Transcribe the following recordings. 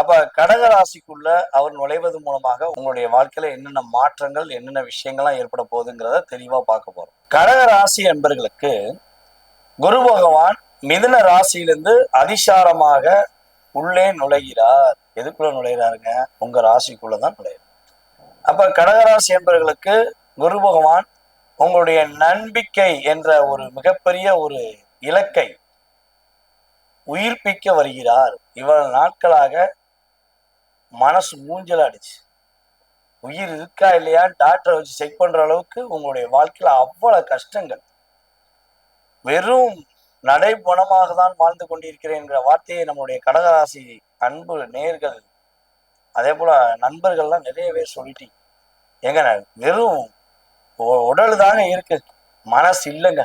அப்ப கடக ராசிக்குள்ள அவர் நுழைவது மூலமாக உங்களுடைய வாழ்க்கையில என்னென்ன மாற்றங்கள் என்னென்ன விஷயங்கள்லாம் ஏற்பட போகுதுங்கிறத தெளிவா பார்க்க போறோம். கடக ராசி என்பர்களுக்கு குரு பகவான் மிதுன ராசியிலிருந்து அதிசாரமாக உள்ளே நுழைகிறார். எதுக்குள்ள நுழைகிறாருங்க? உங்க ராசிக்குள்ளதான் நுழைகிறார். அப்ப கடகராசி என்பவர்களுக்கு குரு பகவான் உங்களுடைய நம்பிக்கை என்ற ஒரு மிகப்பெரிய ஒரு இலக்கை உயிர்ப்பிக்க வருகிறார். இவ்வளவு நாட்களாக மனசு மூஞ்சல் அடிச்சு உயிர் இருக்கா இல்லையான்னு டாக்டரை வச்சு செக் பண்ற அளவுக்கு உங்களுடைய வாழ்க்கையில அவ்வளவு கஷ்டங்கள். வெறும் நடைபணமாக தான் வாழ்ந்து கொண்டிருக்கிறேன் என்கிற வார்த்தையை நம்முடைய கடகராசி அன்பு நேர்கள் அதே போல நண்பர்கள்லாம் நிறைய பேர் சொல்லிட்டீங்க. எங்க வெறும் உடல் தாங்க இருக்கு. மனசு இல்லைங்க.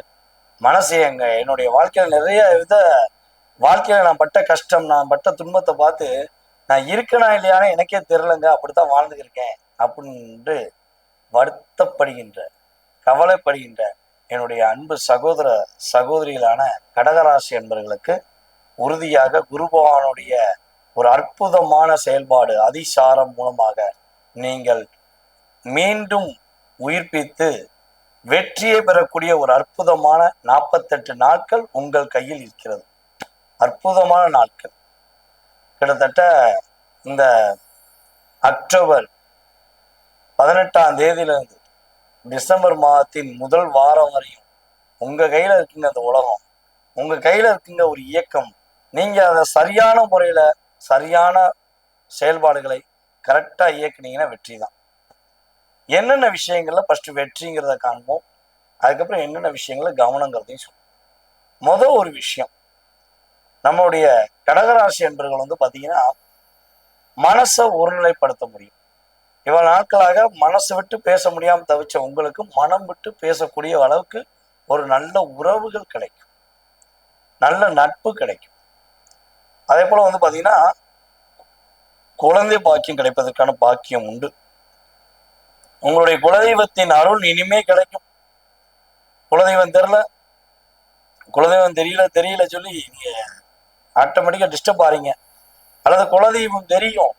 மனசு எங்க என்னுடைய வாழ்க்கையில நிறைய வித வாழ்க்கையில நான் பட்ட கஷ்டம் நான் பட்ட துன்பத்தை பார்த்து நான் இருக்கனா இல்லையான்னு எனக்கே தெரிலங்க அப்படித்தான் வாழ்ந்துருக்கேன் அப்படின்ட்டு வருத்தப்படுகின்ற கவலைப்படுகின்ற என்னுடைய அன்பு சகோதர சகோதரிகளான கடகராசி என்பவர்களுக்கு உறுதியாக குரு பகவானுடைய ஒரு அற்புதமான செயல்பாடு அதிசாரம் மூலமாக நீங்கள் மீண்டும் உயிர்ப்பித்து வெற்றியை பெறக்கூடிய ஒரு அற்புதமான நாற்பத்தெட்டு நாட்கள் உங்கள் கையில் இருக்கிறது. அற்புதமான நாட்கள். கிட்டத்தட்ட இந்த அக்டோபர் பதினெட்டாம் தேதியிலிருந்து டிசம்பர் மாதத்தின் முதல் வாரம் வரையும் உங்க கையில இருக்குங்க அந்த உலகம். உங்க கையில இருக்குங்க ஒரு இயக்கம். நீங்க அதை சரியான முறையில சரியான செயல்பாடுகளை கரெக்டா இயக்குனீங்கன்னா வெற்றி தான். என்னென்ன விஷயங்களில் ஃபஸ்ட்டு வெற்றிங்கிறத காண்போம். அதுக்கப்புறம் என்னென்ன விஷயங்களை கவனங்கிறதையும் சொல்லுவோம் மொதல் ஒரு விஷயம் நம்மளுடைய கடகராசி என்பர்கள் வந்து பார்த்தீங்கன்னா மனசை ஒருநிலைப்படுத்த முடியும். இவ்வளவு நாட்களாக மனசு விட்டு பேச முடியாம தவிச்ச உங்களுக்கு மனம் விட்டு பேசக்கூடிய அளவுக்கு ஒரு நல்ல உறவுகள் கிடைக்கும். நல்ல நட்பு கிடைக்கும். அதே போல வந்து பார்த்தீங்கன்னா குழந்தை பாக்கியம் கிடைப்பதற்கான பாக்கியம் உண்டு. உங்களுடைய குலதெய்வத்தின் அருள் இனிமே கிடைக்கும். குலதெய்வம் தெரியல. குலதெய்வம் தெரியல தெரியல சொல்லி நீங்க ஆட்டோமேட்டிக்காக டிஸ்டர்ப் ஆறீங்க. அல்லது குலதெய்வம் தெரியும்.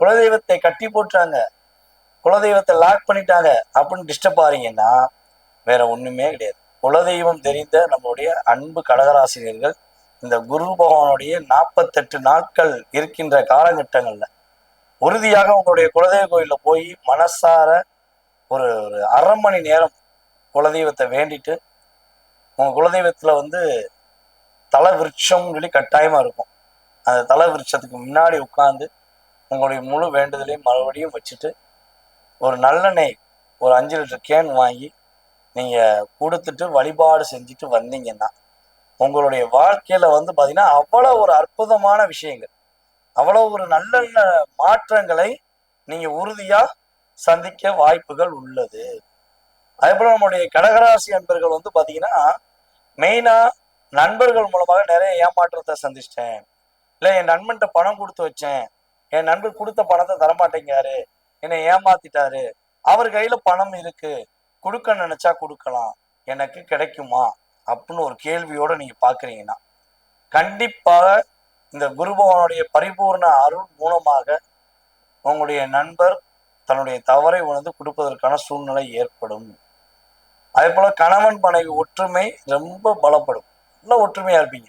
குலதெய்வத்தை கட்டி போட்டாங்க. குலதெய்வத்தை லாக் பண்ணிட்டாங்க அப்படின்னு டிஸ்டர்ப் ஆறீங்கன்னா வேற ஒண்ணுமே கிடையாது. குலதெய்வம் தெரிந்த நம்மளுடைய அன்பு கடகராசிரியர்கள் இந்த குரு பகவானுடைய நாற்பத்தெட்டு நாட்கள் இருக்கின்ற காலகட்டங்களில் உறுதியாக உங்களுடைய குலதெய்வ கோயில்ல போய் மனசார ஒரு ஒரு அரை மணி நேரம் குலதெய்வத்தை வேண்டிட்டு உங்கள் குலதெய்வத்துல வந்து தலை விருட்சம் சொல்லி கட்டாயமா இருக்கும். அந்த தலை விருட்சத்துக்கு முன்னாடி உட்காந்து உங்களுடைய முழு வேண்டுதலையும் மறுபடியும் வச்சுட்டு ஒரு நல்லெண்ணெய் ஒரு அஞ்சு லிட்டர் கேன் வாங்கி நீங்கள் கொடுத்துட்டு வழிபாடு செஞ்சுட்டு வந்தீங்கன்னா உங்களுடைய வாழ்க்கையில் வந்து பார்த்தீங்கன்னா அவ்வளோ ஒரு அற்புதமான விஷயங்கள். அவ்வளோ ஒரு நல்ல மாற்றங்களை நீங்கள் உறுதியாக சந்திக்க வாய்ப்புகள் உள்ளது. அதே போல் நம்முடைய கடகராசி அன்பர்கள் வந்து பார்த்தீங்கன்னா மெயினாக நண்பர்கள் மூலமாக நிறைய ஏமாற்றத்தை சந்திச்சிட்டேன். இல்லை என் நண்பன்கிட்ட பணம் கொடுத்து வச்சேன். என் நண்பர் கொடுத்த பணத்தை தரமாட்டேங்கிறாரு. என்னை ஏமாத்திட்டாரு. அவர் கையில பணம் இருக்கு. கொடுக்க நினைச்சா கொடுக்கலாம். எனக்கு கிடைக்குமா? அப்படின்னு ஒரு கேள்வியோட நீங்க பாக்குறீங்கன்னா கண்டிப்பாக இந்த குருபவனுடைய பரிபூர்ண அருள் மூலமாக உங்களுடைய நண்பர் தன்னுடைய தவறை உணர்ந்து கொடுப்பதற்கான சூழ்நிலை ஏற்படும். அதே போல கணவன் மனைவி ஒற்றுமை ரொம்ப பலப்படும். நல்ல ஒற்றுமையாக இருப்பீங்க.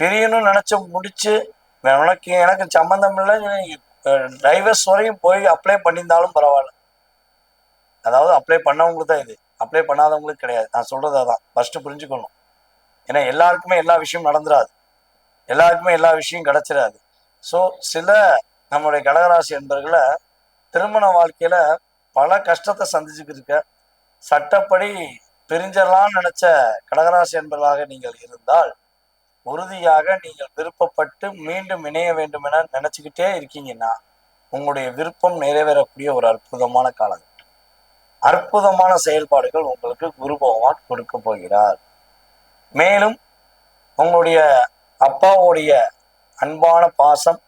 பிரியணும்னு நினச்சி முடிச்சு உனக்கு எனக்கு சம்மந்தம் இல்லை டைவர்ஸ் வரையும் போய் அப்ளை பண்ணியிருந்தாலும் பரவாயில்ல. அதாவது அப்ளை பண்ணவங்களுக்கு தான் இது. அப்ளை பண்ணாதவங்களுக்கு கிடையாது. நான் சொல்கிறது அதான். ஃபஸ்ட்டு புரிஞ்சுக்கணும். ஏன்னா எல்லாருக்குமே எல்லா விஷயமும் நடந்துராது. எல்லாருக்குமே எல்லா விஷயம் கிடைச்சிடாது ஸோ சில நம்மளுடைய கடகராசி என்பர்களை திருமண வாழ்க்கையில் பல கஷ்டத்தை சந்திச்சுக்கிட்டு இருக்க. சட்டப்படி பிரிஞ்சிடலாம்னு நினைச்ச கடகராசி என்பர்களாக நீங்கள் இருந்தால் உறுதியாக நீங்கள் விருப்பப்பட்டு மீண்டும் இணைய வேண்டும் என நினைச்சுக்கிட்டே இருக்கீங்கன்னா உங்களுடைய விருப்பம் நிறைவேறக்கூடிய ஒரு அற்புதமான காலம். அற்புதமான செயல்பாடுகள் உங்களுக்கு குரு பகவான் கொடுக்க போகிறார். மேலும் உங்களுடைய அப்பாவுடைய அன்பான பாசம்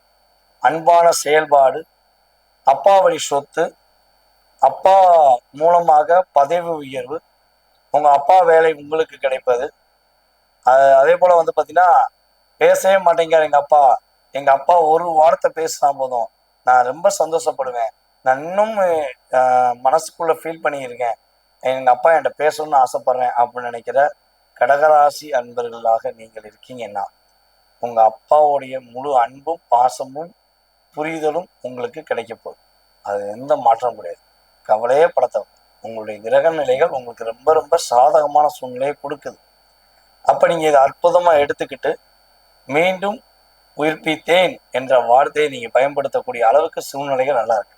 அன்பான செயல்பாடு அப்பா வழி சொத்து அப்பா மூலமாக பதவி உயர்வு உங்கள் அப்பா வேலை உங்களுக்கு கிடைப்பது. அது அதே போல் வந்து பார்த்தீங்கன்னா பேசவே மாட்டேங்கிறார் எங்கள் அப்பா. எங்கள் அப்பா ஒரு வார்த்தை பேசினா போதும். நான் ரொம்ப சந்தோஷப்படுவேன். நான் இன்னும் மனசுக்குள்ளே ஃபீல் பண்ணியிருக்கேன். எங்கள் அப்பா என்கிட்ட பேசணும்னு ஆசைப்படுறேன் அப்படின்னு நினைக்கிற கடகராசி அன்பர்களாக நீங்கள் இருக்கீங்கன்னா உங்கள் அப்பாவுடைய முழு அன்பும் பாசமும் புரிதலும் உங்களுக்கு கிடைக்க போகுது. அது எந்த மாற்றம் கிடையாது. கவலையே படத்தவ உங்களுடைய கிரக நிலைகள் உங்களுக்கு ரொம்ப ரொம்ப சாதகமான சூழ்நிலையை கொடுக்குது. அப்போ நீங்கள் இதை அற்புதமாக எடுத்துக்கிட்டு மீண்டும் உயிர்ப்பித்தேன் என்ற வார்த்தையை நீங்கள் பயன்படுத்தக்கூடிய அளவுக்கு சூழ்நிலைகள் நல்லா இருக்கு.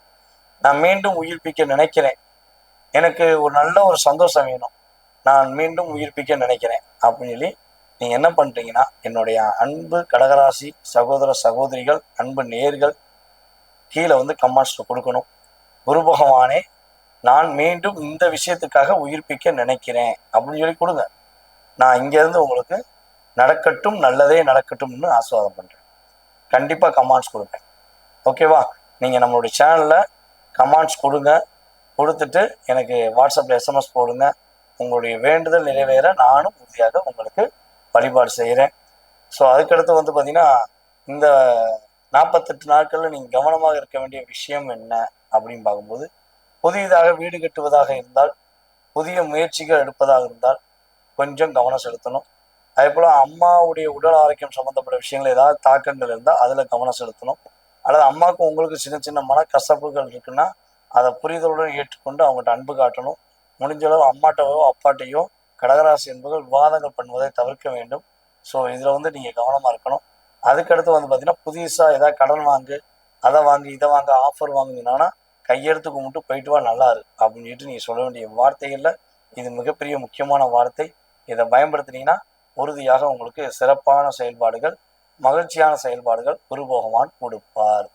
நான் மீண்டும் உயிர்ப்பிக்க நினைக்கிறேன். எனக்கு ஒரு நல்ல ஒரு சந்தோஷம் வேணும். நான் மீண்டும் உயிர்ப்பிக்க நினைக்கிறேன். அப்படின்னு சொல்லி நீங்கள் என்ன பண்ணுறீங்கன்னா என்னுடைய அன்பு கடகராசி சகோதர சகோதரிகள் அன்பு நேர்கள் கீழே வந்து கமெண்ட்ஸ்ல கொடுக்கணும். குரு பகவானே நான் மீண்டும் இந்த விஷயத்துக்காக உயிர்ப்பிக்க நினைக்கிறேன் அப்படின்னு சொல்லி கொடுங்க. நான் இங்கேருந்து உங்களுக்கு நடக்கட்டும் நல்லதே நடக்கட்டும்னு ஆஸ்வாதம் பண்ணுறேன் கண்டிப்பாக கமெண்ட்ஸ் கொடுப்பேன். ஓகேவா நீங்கள் நம்மளுடைய சேனலில் கமெண்ட்ஸ் கொடுங்க. கொடுத்துட்டு எனக்கு வாட்ஸ்அப்பில் எஸ்எம்எஸ் போடுங்க. உங்களுடைய வேண்டுதல் நிறைவேற நானும் உறுதியாக உங்களுக்கு வழிபாடு செய்கிறேன் ஸோ அதுக்கடுத்து வந்து பார்த்திங்கன்னா இந்த நாற்பத்தெட்டு நாட்களில் நீங்கள் கவனமாக இருக்க வேண்டிய விஷயம் என்ன அப்படின்னு பார்க்கும்போது புதியதாக வீடு கட்டுவதாக இருந்தால் புதிய முயற்சிகள் எடுப்பதாக இருந்தால் கொஞ்சம் கவனம் செலுத்தணும். அதே போல் அம்மாவுடைய உடல் ஆரோக்கியம் சம்மந்தப்பட்ட விஷயங்கள் ஏதாவது தாக்கங்கள் இருந்தால் அதில் கவனம் செலுத்தணும். அல்லது அம்மாவுக்கு உங்களுக்கு சின்ன சின்ன மன கசப்புகள் இருக்குன்னா அதை புரிதலுடன் ஏற்றுக்கொண்டு அவங்ககிட்ட அன்பு காட்டணும். முடிஞ்சளவு அம்மாட்டையோ அப்பாட்டையோ கடகராசி என்பவர்கள் விவாதங்கள் பண்ணுவதை தவிர்க்க வேண்டும். ஸோ இதில் வந்து நீங்கள் கவனமாக இருக்கணும். அதுக்கடுத்து வந்து பார்த்தீங்கன்னா புதுசாக ஏதாவது கடன் வாங்கு அதை வாங்கி இதை வாங்க ஆஃபர் வாங்குனீங்கன்னா கையெடுத்து கும்பிட்டு போயிட்டு வா நல்லா இருக்கு அப்படின்னு சொல்லிட்டு நீங்கள் சொல்ல வேண்டிய வார்த்தைகளில் இது மிகப்பெரிய முக்கியமான வார்த்தை. இதை பயன்படுத்தினீங்கன்னா உறுதியாக உங்களுக்கு சிறப்பான செயல்பாடுகள் மகிழ்ச்சியான செயல்பாடுகள் குரு பகவான் கொடுப்பார்.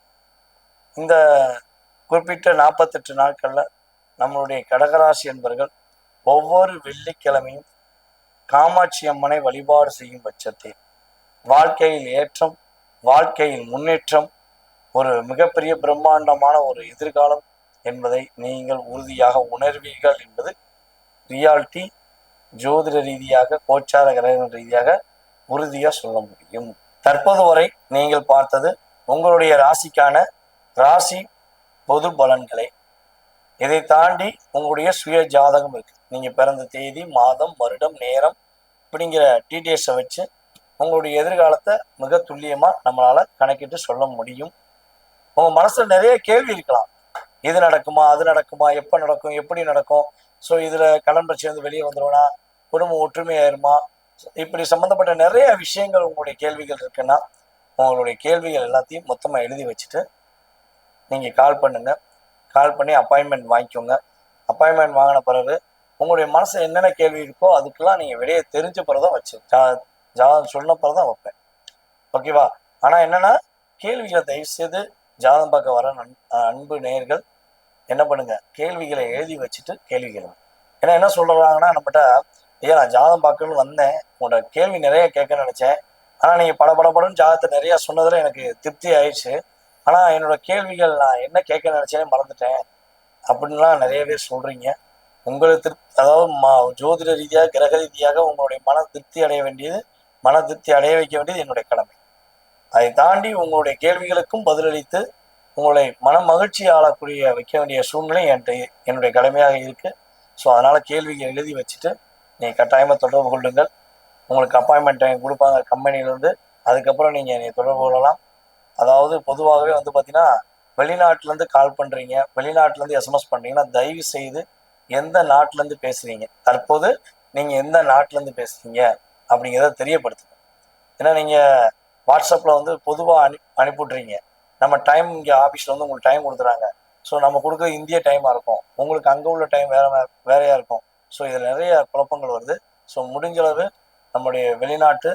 இந்த குறிப்பிட்ட நாற்பத்தெட்டு நாட்களில் நம்மளுடைய கடகராசி என்பர்கள் ஒவ்வொரு வெள்ளிக்கிழமையும் காமாட்சி அம்மனை வழிபாடு செய்யும் பட்சத்தில் வாழ்க்கையில் ஏற்றம் வாழ்க்கையில் முன்னேற்றம் ஒரு மிகப்பெரிய பிரம்மாண்டமான ஒரு எதிர்காலம் என்பதை நீங்கள் உறுதியாக உணர்வீர்கள் என்பது ரியாலிட்டி ஜோதிட ரீதியாக கோச்சார கிரக ரீதியாக உறுதியாக சொல்ல முடியும். தற்போது வரை நீங்கள் பார்த்தது உங்களுடைய ராசிக்கான ராசி பொது பலன்களை. இதை தாண்டி உங்களுடைய சுய ஜாதகம் இருக்கு. நீங்கள் பிறந்த தேதி மாதம் வருடம் நேரம் இப்படிங்கிற டீட்டெயில்ஸை வச்சு உங்களுடைய எதிர்காலத்தை மிக துல்லியமாக நம்மளால் கணக்கிட்டு சொல்ல முடியும். உங்க மனசுல நிறைய கேள்வி இருக்கலாம். இது நடக்குமா அது நடக்குமா எப்ப நடக்கும் எப்படி நடக்கும்? ஸோ இதுல கடன் பிரச்சனை வந்து வெளியே வந்துருவனா குடும்பம் ஒற்றுமையாயிருமா? இப்படி சம்பந்தப்பட்ட நிறைய விஷயங்கள் உங்களுடைய கேள்விகள் இருக்குன்னா உங்களுடைய கேள்விகள் எல்லாத்தையும் மொத்தமா எழுதி வச்சுட்டு நீங்க கால் பண்ணுங்க. கால் பண்ணி அப்பாயின்மெண்ட் வாங்கிக்கோங்க. அப்பாயின்மெண்ட் வாங்கின பிறகு உங்களுடைய மனசுல என்னென்ன கேள்வி இருக்கோ அதுக்கெல்லாம் நீங்க வெளியே தெரிஞ்ச பிறகுதான் வச்சு ஜா ஜாதகம் சொன்ன பிறகுதான் வைப்பேன். ஓகேவா ஆனா என்னன்னா கேள்விகளை தயவு செய்து ஜாதகம் பார்க்க வர நன் அன்பு நேயர்கள் என்ன பண்ணுங்க? கேள்விகளை எழுதி வச்சுட்டு கேள்வி கேளுங்க. ஏன்னா என்ன சொல்றாங்கன்னா நம்மகிட்ட ஐயா நான் ஜாதகம் பார்க்கணும்னு வந்தேன். உங்களோட கேள்வி நிறைய கேட்க நினைச்சேன். ஆனா நீங்க பட ஜாதத்தை ஜாதகத்தை நிறைய சொன்னதுல எனக்கு திருப்தி ஆயிடுச்சு. ஆனா என்னோட கேள்விகள் நான் என்ன கேட்க நினைச்சேனே மறந்துட்டேன். அப்படின்லாம் நிறைய பேர் சொல்றீங்க. உங்களை திருப்தி அதாவது மா ஜோதிட ரீதியாக கிரக ரீதியாக உங்களுடைய மன திருப்தி அடைய வேண்டியது மன திருப்தி அடைய வைக்க வேண்டியது என்னுடைய கடமை. அதை தாண்டி உங்களுடைய கேள்விகளுக்கும் பதிலளித்து உங்களை மன மகிழ்ச்சி ஆளக்கூடிய வைக்க வேண்டிய சூழ்நிலை என்கிட்ட என்னுடைய கடமையாக இருக்குது ஸோ அதனால் கேள்விகள் எழுதி வச்சுட்டு நீங்கள் கட்டாயமாக தொடர்பு கொள்ளுங்கள். உங்களுக்கு அப்பாயின்மெண்ட் டைம் கொடுப்பாங்க கம்பெனிலேருந்து அதுக்கப்புறம் நீங்கள் என்னை தொடர்பு கொள்ளலாம். அதாவது பொதுவாகவே வந்து பார்த்தீங்கன்னா வெளிநாட்டிலேருந்து கால் பண்ணுறீங்க வெளிநாட்டிலேருந்து எஸ்எம்எஸ் பண்ணுறீங்கன்னா தயவு செய்து எந்த நாட்டிலேருந்து பேசுகிறீங்க தற்போது நீங்கள் எந்த நாட்டிலேருந்து பேசுகிறீங்க அப்படிங்கிறத தெரியப்படுத்துங்க. ஏன்னா நீங்கள் வாட்ஸ்அப்பில் வந்து பொதுவாக அனு அனுப்பிவிட்றீங்க நம்ம டைம் இங்கே ஆஃபீஸில் வந்து உங்களுக்கு டைம் கொடுத்துறாங்க ஸோ நம்ம கொடுக்குற இந்திய டைமாக இருக்கும். உங்களுக்கு அங்கே உள்ள டைம் வேற வேறையாக இருக்கும். ஸோ இதில் நிறைய குழப்பங்கள் வருது. ஸோ முடிஞ்சளவு நம்முடைய வெளிநாட்டு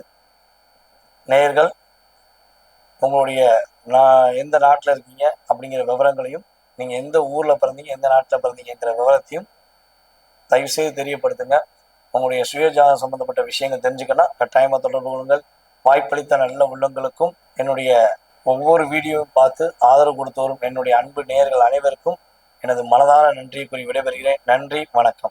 நேயர்கள் உங்களுடைய நான் எந்த நாட்டில் இருக்கீங்க அப்படிங்கிற விவரங்களையும் நீங்கள் எந்த ஊரில் பிறந்தீங்க எந்த நாட்டில் பிறந்தீங்கிற விவரத்தையும் தயவுசெய்து தெரியப்படுத்துங்க. உங்களுடைய சுயஜாதம் சம்மந்தப்பட்ட விஷயங்கள் தெரிஞ்சுக்கணும் கட்டாயமாக தொடர்பு கொள்ளுங்கள். வாய்ப்பளித்த நல்ல உள்ளங்களுக்கும் என்னுடைய ஒவ்வொரு வீடியோவும் பார்த்து ஆதரவு கொடுத்து வரும் என்னுடைய அன்பு நேயர்கள் அனைவருக்கும் எனது மனதான நன்றியை கூறி விடைபெறுகிறேன். நன்றி வணக்கம்.